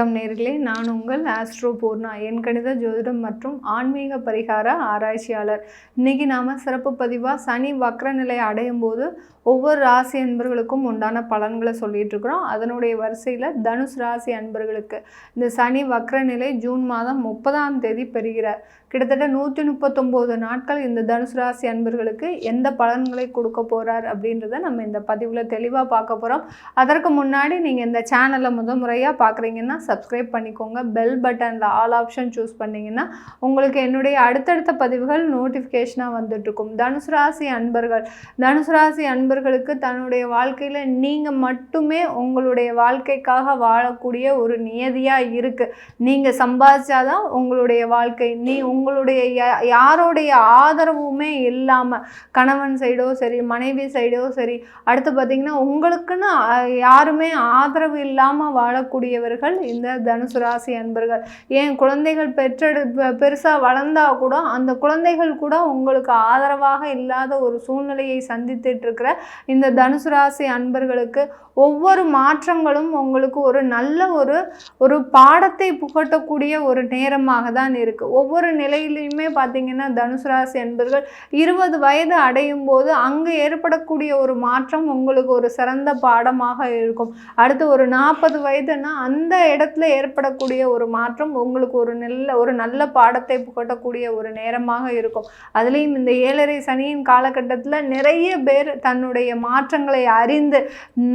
வணக்கம் நேர்களே. நான் உங்கள் ஆஸ்ட்ரோ பூர்ணா என் கணித ஜோதிடம் மற்றும் ஆன்மீக பரிகார ஆராய்ச்சியாளர். இன்னைக்கு நாம் சிறப்பு பதிவாக சனி வக்ர நிலை அடையும் போது ஒவ்வொரு ராசி அன்பர்களுக்கும் உண்டான பலன்களை சொல்லிட்டு இருக்கிறோம். அதனுடைய வரிசையில் தனுஷ் ராசி அன்பர்களுக்கு இந்த சனி வக்ர நிலை ஜூன் மாதம் முப்பதாம் தேதி பெறுகிறார். கிட்டத்தட்ட நூற்றி முப்பத்தொம்போது நாட்கள் இந்த தனுஷ் ராசி அன்பர்களுக்கு எந்த பலன்களை கொடுக்க போகிறார் அப்படின்றத நம்ம இந்த பதிவில் தெளிவாக பார்க்க போகிறோம் அதற்கு முன்னாடி நீங்கள் இந்த சேனலை முத முறையாக பார்க்குறீங்கன்னா சப்ஸ்கிரைப் பண்ணிக்கோங்க. பெல் பட்டனில் ஆல் ஆப்ஷன் சூஸ் பண்ணிங்கன்னா உங்களுக்கு என்னுடைய அடுத்தடுத்த பதிவுகள் நோட்டிஃபிகேஷனாக வந்துட்டுருக்கும். தனுசு ராசி அன்பர்கள். தனுசு ராசி அன்பர்களுக்கு தன்னுடைய வாழ்க்கையில் நீங்கள் மட்டுமே உங்களுடைய வாழ்க்கைக்காக வாழக்கூடிய ஒரு நியதியாக இருக்குது நீங்கள் சம்பாதிச்சாதான் உங்களுடைய வாழ்க்கை. நீ உங்களுடைய யா- யாருடைய ஆதரவுமே இல்லாமல் கணவன் சைடோ சரி மனைவி சைடோ சரி அடுத்து பார்த்திங்கன்னா உங்களுக்குன்னு யாருமே ஆதரவு இல்லாமல் வாழக்கூடியவர்கள் இந்த தனுசு ராசி அன்பர்கள். ஏன் குழந்தைகள் பெற்றெடு பெருசாக வளர்ந்தா கூட அந்த குழந்தைகள் கூட உங்களுக்கு ஆதரவாக இல்லாத ஒரு சூழ்நிலையை சந்தித்துட்டு இருக்கிற இந்த தனுசு ராசி அன்பர்களுக்கு ஒவ்வொரு மாற்றங்களும் உங்களுக்கு ஒரு நல்ல ஒரு ஒரு பாடத்தை புகட்டக்கூடிய ஒரு நேரமாக தான் இருக்குது ஒவ்வொரு நிலையிலையுமே பார்த்தீங்கன்னா தனுசு ராசி அன்பர்கள் இருபது வயது அடையும் போது அங்கே ஏற்படக்கூடிய ஒரு மாற்றம் உங்களுக்கு ஒரு சிறந்த பாடமாக இருக்கும். அடுத்து ஒரு நாற்பது வயதுன்னா அந்த இடத்துல ஏற்படக்கூடிய ஒரு மாற்றம் உங்களுக்கு ஒரு நல்ல ஒரு நல்ல பாடத்தை புகட்டக்கூடிய ஒரு நேரமாக இருக்கும். அதுலேயும் இந்த ஏழரை சனியின் காலகட்டத்தில் நிறைய பேர் தன்னுடைய மாற்றங்களை அறிந்து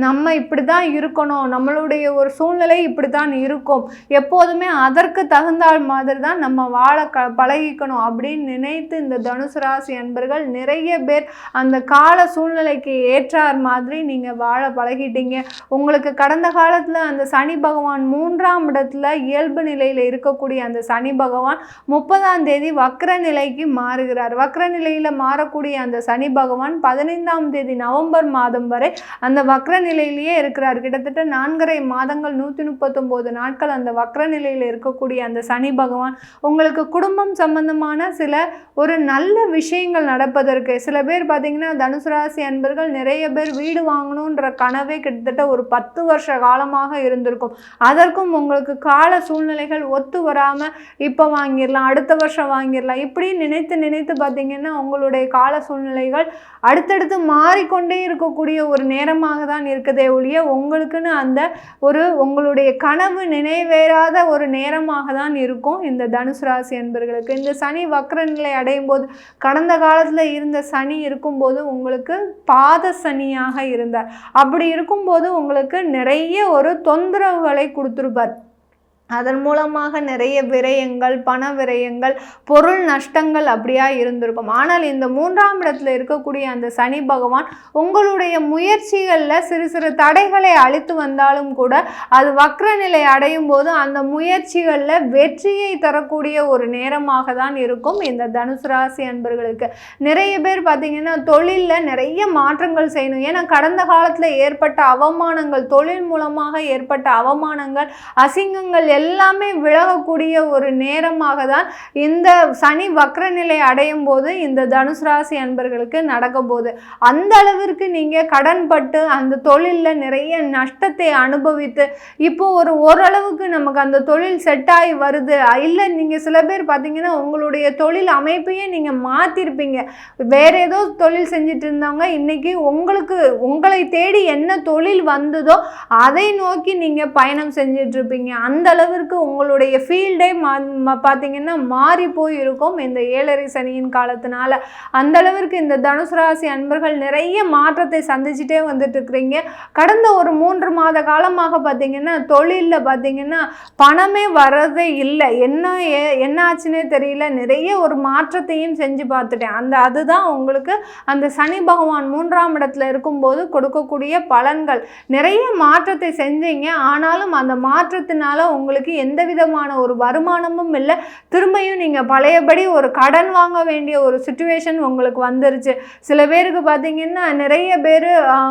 நம்ம இப்படி தான் இருக்கணும் நம்மளுடைய ஒரு சூழ்நிலை இப்படி தான் இருக்கும் எப்போதுமே அதற்கு தகுந்தால் மாதிரி தான் நம்ம வாழ க பழகிக்கணும் அப்படின்னு நினைத்து இந்த தனுசு ராசி அன்பர்கள் நிறைய பேர் அந்த கால சூழ்நிலைக்கு ஏற்றார் மாதிரி நீங்கள் வாழ பழகிட்டீங்க. உங்களுக்கு கடந்த காலத்தில் அந்த சனி பகவான் மூன்றாம் இடத்துல இயல்பு நிலையில் இருக்கக்கூடிய அந்த சனி பகவான் முப்பதாம் தேதி வக்ர நிலைக்கு மாறுகிறார். வக்ர நிலையில் மாறக்கூடிய அந்த சனி பகவான் பதினைந்தாம் தேதி நவம்பர் மாதம் வரை அந்த வக்ர நிலையிலேயே இருக்கிறார். கிட்டத்தட்ட நான்கரை மாதங்கள் நூற்றி முப்பத்தொம்போது நாட்கள் அந்த வக்ர நிலையில் இருக்கக்கூடிய அந்த சனி பகவான் உங்களுக்கு குடும்பம் சம்பந்தமான சில ஒரு நல்ல விஷயங்கள் நடப்பதற்கு சில பேர் பார்த்தீங்கன்னா தனுசு ராசி அன்பர்கள் நிறைய பேர் வீடு வாங்கணுன்ற கனவே கிட்டத்தட்ட ஒரு பத்து வருஷ காலமாக இருந்திருக்கும். அதற்கும் உங்களுக்கு கால சூழ்நிலைகள் ஒத்து வராமல் இப்போ வாங்கிடலாம் அடுத்த வருஷம் வாங்கிடலாம் இப்படி நினைத்து நினைத்து பார்த்தீங்கன்னா உங்களுடைய கால சூழ்நிலைகள் அடுத்தடுத்து மாறிக்கொண்டே இருக்கக்கூடிய ஒரு நேரமாக தான் இருக்குதே ஒழிய உங்களுக்குன்னு அந்த ஒரு உங்களுடைய கனவு நினைவேறாத ஒரு நேரமாக தான் இருக்கும். இந்த தனுசு ராசி என்பர்களுக்கு இந்த சனி வக்ரநிலை அடையும் போது கடந்த காலத்தில் இருந்த சனி இருக்கும்போது உங்களுக்கு பாத சனியாக இருந்தார். அப்படி இருக்கும்போது உங்களுக்கு நிறைய ஒரு தொந்தரவுகளை கொடுத்துருப்பார் but அதன் மூலமாக நிறைய விரயங்கள் பண விரயங்கள் பொருள் நஷ்டங்கள் அப்படியா இருந்திருக்கும். ஆனால் இந்த மூன்றாம் இடத்துல இருக்கக்கூடிய அந்த சனி பகவான் உங்களுடைய முயற்சிகளில் சிறு சிறு தடைகளை அழித்து வந்தாலும் கூட அது வக்ர நிலை அடையும் போது அந்த முயற்சிகளில் வெற்றியை தரக்கூடிய ஒரு நேரமாக தான் இருக்கும் இந்த தனுசு ராசி அன்பர்களுக்கு. நிறைய பேர் பார்த்தீங்கன்னா தொழிலில் நிறைய மாற்றங்கள் செய்யணும். ஏன்னா கடந்த காலத்தில் ஏற்பட்ட அவமானங்கள் தொழில் மூலமாக ஏற்பட்ட அவமானங்கள் அசிங்கங்கள் எல்லாமே விலகக்கூடிய ஒரு நேரமாக தான் இந்த சனி வக்ர நிலை அடையும் போது இந்த தனுசு ராசி அன்பர்களுக்கு நடக்க போகுது. அந்த அளவிற்கு நீங்கள் கடன்பட்டு அந்த தொழிலில் நிறைய நஷ்டத்தை அனுபவித்து இப்போ ஒரு ஓரளவுக்கு நமக்கு அந்த தொழில் செட் ஆகி வருது. இல்லை நீங்கள் சில பேர் பார்த்தீங்கன்னா உங்களுடைய தொழில் அமைப்பையே நீங்கள் மாற்றிருப்பீங்க வேற ஏதோ தொழில் செஞ்சுட்டு இருந்தவங்க இன்னைக்கு உங்களுக்கு உங்களை தேடி என்ன தொழில் வந்ததோ அதை நோக்கி நீங்கள் பயணம் செஞ்சிட்ருப்பீங்க இருப்பீங்க. அளவிற்கு உங்களுடைய ஃபீல்டே மா பார்த்தீங்கன்னா மாறி போய் இருக்கும் இந்த ஏழரை சனியின் காலத்தினால அந்த அளவிற்கு இந்த தனுசு ராசி அன்பர்கள் நிறைய மாற்றத்தை சந்திச்சுட்டே வந்துட்டு இருக்கிறீங்க கடந்த ஒரு மூன்று மாத காலமாக பார்த்தீங்கன்னா தொழிலில் பார்த்தீங்கன்னா பணமே வர்றதே இல்லை. என்ன ஏ- என்ன ஆச்சுன்னே தெரியல. நிறைய ஒரு மாற்றத்தையும் செஞ்சு பார்த்துட்டேன். அந்த அதுதான் உங்களுக்கு அந்த சனி பகவான் மூன்றாம் இடத்துல இருக்கும்போது கொடுக்கக்கூடிய பலன்கள். நிறைய மாற்றத்தை செஞ்சீங்க. ஆனாலும் அந்த மாற்றத்தினால உங்களுக்கு எந்த விதமான ஒரு வருமானமும் இல்லை. திரும்பியும் நீங்கள் பழையபடி ஒரு கடன் வாங்க வேண்டிய ஒரு சுச்சுவேஷன் உங்களுக்கு வந்துருச்சு. சில பேருக்கு பார்த்தீங்கன்னா நிறைய பேர்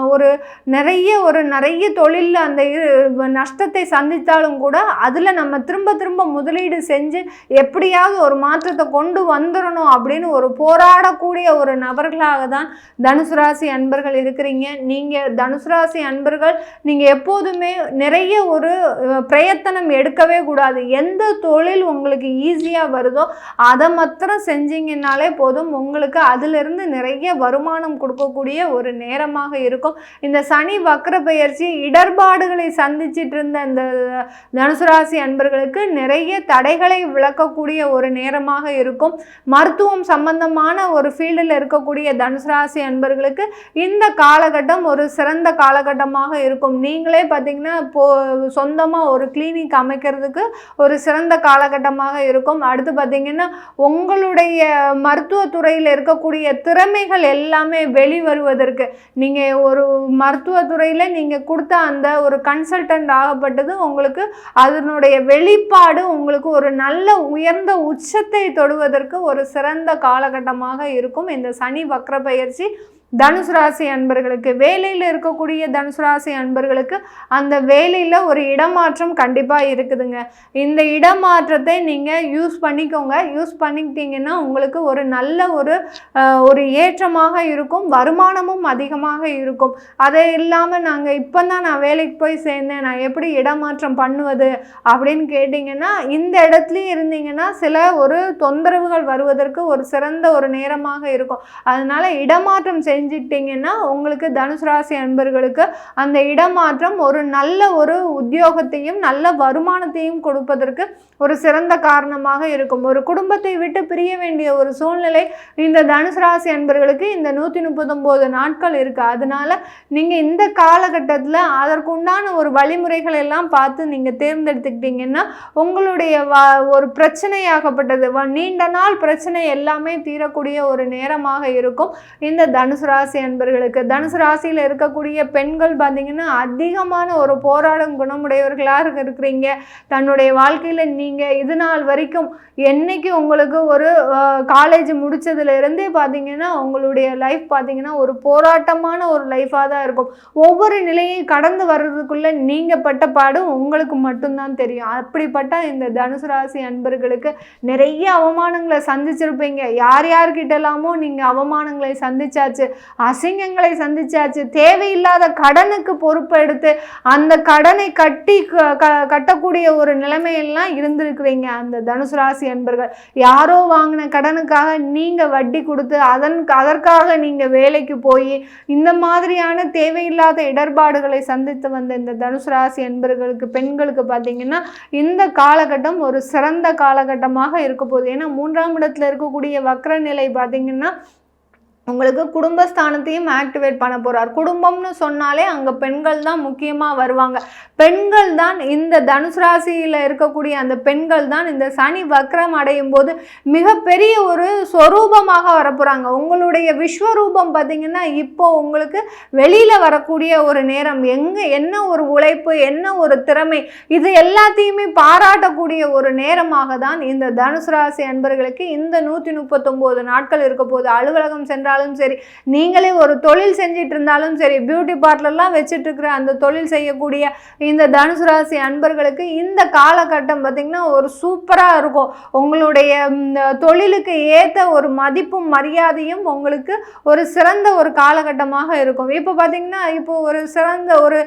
ஒரு நிறைய ஒரு நிறைய தொழிலில் அந்த இரு- நஷ்டத்தை சந்தித்தாலும் கூட அதில் நம்ம திரும்ப திரும்ப முதலீடு செஞ்சு எப்படியாவது ஒரு மாற்றத்தை கொண்டு வந்துடணும் அப்படின்னு ஒரு போராடக்கூடிய ஒரு நபர்களாக தான் தனுசு ராசி அன்பர்கள் இருக்கிறீங்க. நீங்கள் தனுசு ராசி அன்பர்கள் நீங்கள் எப்போதுமே நிறைய ஒரு பிரயத்தனம் எடுக்க இருக்கவே கூடாது. எந்த தொழில் உங்களுக்கு ஈஸியாக வருதோ அதை மாத்திரம் செஞ்சீங்கன்னாலே போதும். உங்களுக்கு அதிலிருந்து நிறைய வருமானம் கொடுக்கக்கூடிய ஒரு நேரமாக இருக்கும். இந்த சனி வக்கர பெயர்ச்சி இடர்பாடுகளை சந்திச்சிட்டு இருந்த இந்த தனுசு ராசி அன்பர்களுக்கு நிறைய தடைகளை விளக்கக்கூடிய ஒரு நேரமாக இருக்கும். மருத்துவம் சம்பந்தமான ஒரு ஃபீல்டில் இருக்கக்கூடிய தனுசு ராசி அன்பர்களுக்கு இந்த காலகட்டம் ஒரு சிறந்த காலகட்டமாக இருக்கும். நீங்களே பார்த்தீங்கன்னா இப்போ சொந்தமாக ஒரு கிளினிக் அமைக்கிறதுக்கு ஒரு சிறந்த காலகட்டமாக இருக்கும். அடுத்து பார்த்திங்கன்னா உங்களுடைய மருத்துவத்துறையில் இருக்கக்கூடிய திறமைகள் எல்லாமே வெளிவருவதற்கு. நீங்கள் ஒரு மருத்துவத்துறையில் நீங்கள் கொடுத்த அந்த ஒரு கன்சல்டன்ட் ஆகப்பட்டது உங்களுக்கு அதனுடைய வெளிப்பாடு உங்களுக்கு ஒரு நல்ல உயர்ந்த உச்சத்தை தொடுவதற்கு ஒரு சிறந்த காலகட்டமாக இருக்கும். இந்த சனி வக்ர பயிற்சி தனுசு ராசி அன்பர்களுக்கு வேலையில் இருக்கக்கூடிய தனுசு ராசி அன்பர்களுக்கு அந்த வேலையில் ஒரு இடமாற்றம் கண்டிப்பாக இருக்குதுங்க. இந்த இடமாற்றத்தை நீங்கள் யூஸ் பண்ணிக்கோங்க. யூஸ் பண்ணிக்கிட்டீங்கன்னா உங்களுக்கு ஒரு நல்ல ஒரு ஒரு ஏற்றமாக இருக்கும். வருமானமும் அதிகமாக இருக்கும். அதை இல்லாமல் நாங்கள் இப்போ தான் நான் வேலைக்கு போய் சேர்ந்தேன். நான் எப்படி இடமாற்றம் பண்ணுவது அப்படின்னு கேட்டிங்கன்னா இந்த இடத்துலையும் இருந்தீங்கன்னா சில ஒரு தொந்தரவுகள் வருவதற்கு ஒரு சிறந்த ஒரு நேரமாக இருக்கும். அதனால் இடமாற்றம் செஞ்சு செஞ்சிட்டிங்கன்னா உங்களுக்கு தனுசு ராசி அன்பர்களுக்கு அந்த இடமாற்றம் ஒரு நல்ல ஒரு உத்தியோகத்தையும் நல்ல வருமானத்தையும் கொடுப்பதற்கு ஒரு சிறந்த காரணமாக இருக்கும். ஒரு குடும்பத்தை விட்டு பிரிய வேண்டிய ஒரு சூழ்நிலை இந்த தனுசு ராசி அன்பர்களுக்கு இந்த நூற்றி முப்பத்தொம்போது நாட்கள் இருக்குது அதனால் நீங்கள் இந்த காலகட்டத்தில் அதற்குண்டான ஒரு வழிமுறைகள் எல்லாம் பார்த்து நீங்கள் தேர்ந்தெடுத்துக்கிட்டீங்கன்னா உங்களுடைய வ- ஒரு பிரச்சனையாகப்பட்டது. நீண்ட நாள் பிரச்சனை எல்லாமே தீரக்கூடிய ஒரு நேரமாக இருக்கும். இந்த தனுசு ராசி அன்பர்களுக்கு தனுசு ராசியில் இருக்கக்கூடிய பெண்கள் பார்த்தீங்கன்னா அதிகமான ஒரு போராடும் குணமுடையவர்களாக இருக்கிறீங்க. தன்னுடைய வாழ்க்கையில் நீங்கள் இது நாள் வரைக்கும் என்னைக்கு உங்களுக்கு ஒரு காலேஜ் முடித்ததுலேருந்தே பார்த்தீங்கன்னா உங்களுடைய லைஃப் பார்த்தீங்கன்னா ஒரு போராட்டமான ஒரு லைஃபாக தான் இருக்கும். ஒவ்வொரு நிலையை கடந்து வர்றதுக்குள்ளே நீங்கள் பட்ட பாடும் உங்களுக்கு மட்டும்தான் தெரியும். அப்படிப்பட்ட இந்த தனுசு ராசி அன்பர்களுக்கு நிறைய அவமானங்களை சந்திச்சிருப்பீங்க. யார் யார்கிட்டலாமோ நீங்கள் அவமானங்களை சந்திச்சாச்சு. அசிங்கங்களை சந்திச்சாச்சு. தேவையில்லாத கடனுக்கு பொறுப்பு எடுத்து அந்த கடனை கட்டி க- க- கட்டக்கூடிய ஒரு நிலைமையெல்லாம் இருந்திருக்கிறீங்க. அந்த தனுசு ராசி அன்பர்கள் யாரோ வாங்கின கடனுக்காக நீங்கள் வட்டி கொடுத்து அதன் அதற்காக நீங்கள் வேலைக்கு போய் இந்த மாதிரியான தேவையில்லாத இடர்பாடுகளை சந்தித்து வந்த இந்த தனுசு ராசி என்பர்களுக்கு பெண்களுக்கு பார்த்தீங்கன்னா இந்த காலகட்டம் ஒரு சிறந்த காலகட்டமாக இருக்க போகுது. ஏன்னா மூன்றாம் இடத்துல இருக்கக்கூடிய வக்ர நிலை பார்த்தீங்கன்னா உங்களுக்கு குடும்பஸ்தானத்தையும் ஆக்டிவேட் பண்ண போகிறார் குடும்பம்னு சொன்னாலே அங்கே பெண்கள் தான் முக்கியமாக வருவாங்க. பெண்கள் தான் இந்த தனுசு ராசியில் இருக்கக்கூடிய அந்த பெண்கள் தான் இந்த சனி வக்ரம் அடையும் போது மிகப்பெரிய ஒரு ஸ்வரூபமாக வரப்போகிறாங்க உங்களுடைய விஸ்வரூபம் பார்த்தீங்கன்னா இப்போ உங்களுக்கு வெளியில் வரக்கூடிய ஒரு நேரம் எங்கே என்ன ஒரு உழைப்பு என்ன ஒரு திறமை இது எல்லாத்தையுமே பாராட்டக்கூடிய ஒரு நேரமாக தான் இந்த தனுசு ராசி அன்பர்களுக்கு இந்த நூற்றி முப்பத்தொம்போது நாட்கள் இருக்க போது அலுவலகம் இருந்தாலும் சரி நீங்களே ஒரு தொழில் செஞ்சிட்டு இருந்தாலும் சரி பியூட்டி பார்லர்லாம் வச்சுட்டு இருக்கிற அந்த தொழில் செய்யக்கூடிய இந்த தனுசு ராசி அன்பர்களுக்கு இந்த காலகட்டம் பார்த்திங்கன்னா ஒரு சூப்பராக இருக்கும். உங்களுடைய தொழிலுக்கு ஏற்ற ஒரு மதிப்பும் மரியாதையும் உங்களுக்கு ஒரு சிறந்த ஒரு காலகட்டமாக இருக்கும். இப்போ பார்த்தீங்கன்னா இப்போ ஒரு சிறந்த ஒரு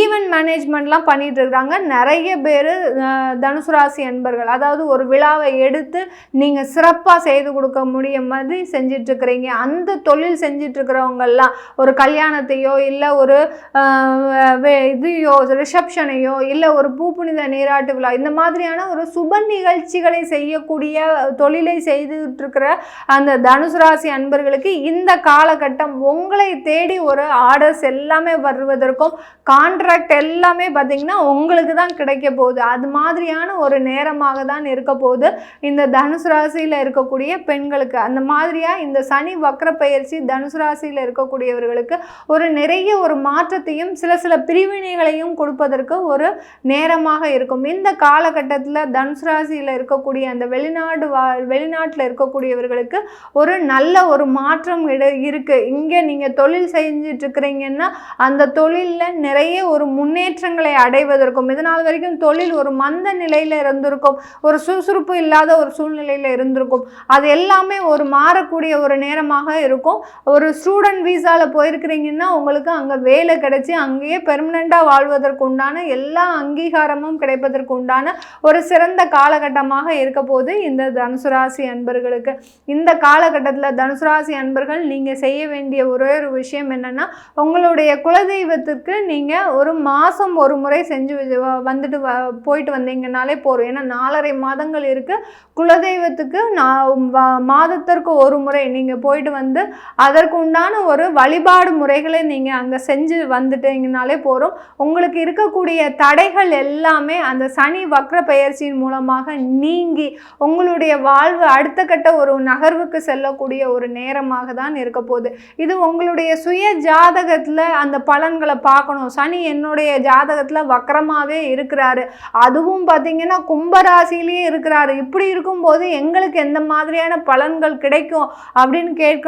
ஈவெண்ட் மேனேஜ்மெண்ட்லாம் பண்ணிட்டு இருக்காங்க நிறைய பேர் தனுசு ராசி அன்பர்கள். அதாவது ஒரு விழாவை எடுத்து நீங்கள் சிறப்பாக செய்து கொடுக்க முடியும் மாதிரி செஞ்சிட்ருக்கிறீங்க அந்த அந்த தொழில் செஞ்சிட்டு இருக்கிறவங்கெல்லாம் ஒரு கல்யாணத்தையோ இல்லை ஒரு இதையோ ரிசப்ஷனையோ இல்லை ஒரு பூப்புனித நீராட்டு விழா இந்த மாதிரியான ஒரு சுப நிகழ்ச்சிகளை செய்யக்கூடிய தொழிலை செய்துட்ருக்கிற அந்த தனுசு ராசி அன்பர்களுக்கு இந்த காலகட்டம் உங்களை தேடி ஒரு ஆர்டர்ஸ் எல்லாமே வருவதற்கும் கான்ட்ராக்ட் எல்லாமே பார்த்தீங்கன்னா உங்களுக்கு தான் கிடைக்க போகுது. அது மாதிரியான ஒரு நேரமாக தான் இருக்க போகுது. இந்த தனுசு ராசியில் இருக்கக்கூடிய பெண்களுக்கு அந்த மாதிரியாக இந்த சனி வக்ர பயிற்சி தனுசு ராசியில் இருக்கக்கூடியவர்களுக்கு ஒரு நிறைய ஒரு மாற்றத்தையும் சில சில பிரிவினைகளையும் கொடுப்பதற்கு ஒரு நேரமாக இருக்கும். இந்த காலகட்டத்தில் தனுசு ராசியில் இருக்கக்கூடிய அந்த வெளிநாடு வா வெளிநாட்டில் இருக்கக்கூடியவர்களுக்கு ஒரு நல்ல ஒரு மாற்றம் இட இருக்குது இங்கே நீங்கள் தொழில் செஞ்சுட்டு இருக்கிறீங்கன்னா அந்த தொழிலில் நிறைய ஒரு முன்னேற்றங்களை அடைவதற்கும் இதனால் வரைக்கும் தொழில் ஒரு மந்த நிலையில் இருந்திருக்கும் ஒரு சுறுசுறுப்பு இல்லாத ஒரு சூழ்நிலையில் இருந்திருக்கும். அது எல்லாமே ஒரு மாறக்கூடிய ஒரு நேரமாக இருக்கும். ஒரு ஸ்டூடெண்ட் வீசாவில் போயிருக்கிறீங்கன்னா உங்களுக்கு அங்கே வேலை கிடைச்சி அங்கேயே பெர்மனெண்ட்டாக வாழ்வதற்கு உண்டான எல்லா அங்கீகாரமும் கிடைப்பதற்கு உண்டான ஒரு சிறந்த காலகட்டமாக இருக்க போது இந்த தனுசு ராசி அன்பர்களுக்கு. இந்த காலகட்டத்தில் தனுசு ராசி அன்பர்கள் நீங்கள் செய்ய வேண்டிய ஒரே ஒரு விஷயம் என்னென்னா உங்களுடைய குலதெய்வத்துக்கு நீங்கள் ஒரு மாதம் ஒரு முறை செஞ்சு வந்துட்டு வ போயிட்டு வந்தீங்கனாலே போதும். ஏன்னா நாலரை மாதங்கள் இருக்குது குலதெய்வத்துக்கு நான் மாதத்திற்கு ஒரு முறை நீங்கள் போயிட்டு வந்து வந்து அதற்குண்டான ஒரு வழிபாடு முறைகளை நீங்கள் அங்கே செஞ்சு வந்துட்டீங்கனாலே போதும். உங்களுக்கு இருக்கக்கூடிய தடைகள் எல்லாமே அந்த சனி வக்ர பயிற்சியின் மூலமாக நீங்கி உங்களுடைய வாழ்வு அடுத்த கட்ட ஒரு நகர்வுக்கு செல்லக்கூடிய ஒரு நேரமாக தான் இருக்க போகுது. இது உங்களுடைய சுய ஜாதகத்தில் அந்த பலன்களை பார்க்கணும். சனி என்னுடைய ஜாதகத்தில் வக்கரமாகவே இருக்கிறாரு. அதுவும் பார்த்தீங்கன்னா கும்பராசிலேயே இருக்கிறாரு. இப்படி இருக்கும்போது எங்களுக்கு எந்த மாதிரியான பலன்கள் கிடைக்கும் அப்படின்னு கேட்க